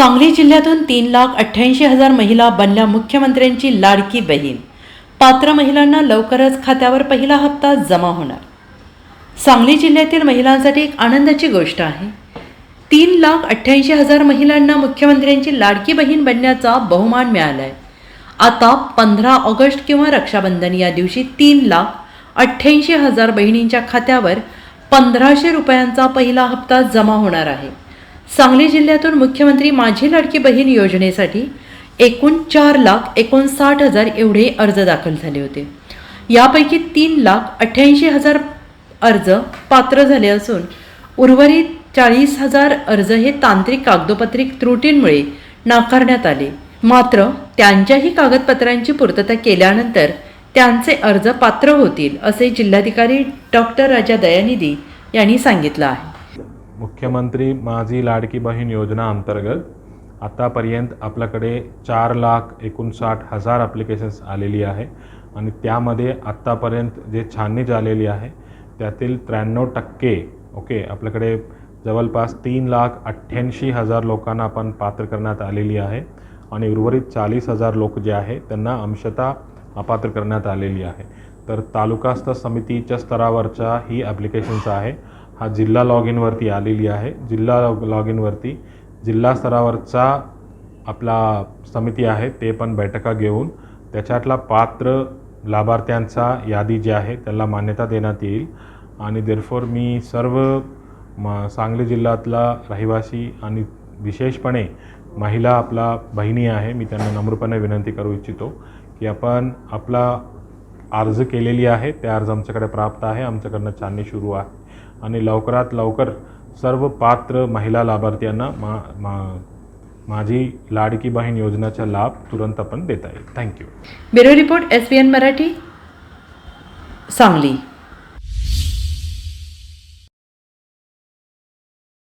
सांगली जिल्ह्यातून तीन लाख अठ्ठ्याऐंशी हजार महिला बनल्या मुख्यमंत्र्यांची लाडकी बहीण. पात्र महिलांना लवकरच खात्यावर पहिला हप्ता जमा होणार. सांगली जिल्ह्यातील महिलांसाठी एक आनंदाची गोष्ट आहे. तीन लाख अठ्ठ्याऐंशी हजार महिलांना मुख्यमंत्र्यांची लाडकी बहीण बनण्याचा बहुमान मिळाला आहे आता पंधरा ऑगस्ट किंवा रक्षाबंधन या दिवशी तीन लाख अठ्ठ्याऐंशी हजार बहिणींच्या खात्यावर पंधराशे रुपयांचा पहिला हप्ता जमा होणार आहे. सांगली जिल्ह्यातून मुख्यमंत्री माझी लाडकी बहीण योजनेसाठी एकूण चार लाख एकोणसाठ हजार एवढे अर्ज दाखल झाले होते. यापैकी तीन लाख अठ्ठ्याऐंशी हजार अर्ज पात्र झाले असून उर्वरित चाळीस हजार अर्ज हे तांत्रिक कागदोपत्रिक त्रुटींमुळे नाकारण्यात आले. मात्र त्यांच्याही कागदपत्रांची पूर्तता केल्यानंतर त्यांचे अर्ज पात्र होतील असे जिल्हाधिकारी डॉक्टर राजा दयानिधी यांनी सांगितलं आहे. मुख्यमंत्री माझी लाडकी बहीण योजना अंतर्गत आतापर्यंत आपल्याकडे चार लाख एकोणसाठ हजार ॲप्लिकेशन्स आलेली आहे आणि त्यामध्ये आत्तापर्यंत जे छाननी झालेली आहे त्यातील त्र्याण्णव टक्के ओके आपल्याकडे जवळपास तीन लाख अठ्ठ्याऐंशी हजार लोकांना आपण पात्र करण्यात आलेली आहे आणि उर्वरित चाळीस हजार लोक जे आहे त्यांना अंशतः अपात्र करण्यात आलेली आहे. तर तालुकास्तर समितीच्या स्तरावरच्या ही ॲप्लिकेशन्स आहे. हा जिल्हा लॉग इनवरती आलेली आहे. जिल्हा लॉग लॉग इनवरती जिल्हा स्तरावरचा आपला समिती आहे ते पण बैठका घेऊन त्याच्यातला पात्र लाभार्थ्यांचा यादी जी आहे त्याला मान्यता देण्यात येईल. आणि देरफोर मी सर्व म सांगली जिल्ह्यातला रहिवासी आणि विशेषपणे महिला आपला बहिणी आहे मी त्यांना नम्रपणे विनंती करू इच्छितो की आपण आपला अर्ज केलेली आहे. ते अर्ज आमच्याकडे प्राप्त आहे. आमच्याकडनं छाननी सुरू आहे. आणि लवकरात लवकर सर्व पात्र महिला लाभार्थ्यांना मा मा माझी लाडकी बहीण योजनेचा लाभ तुरंत आपण देता येईल. Thank you bureau report S B N Marathi Sangli.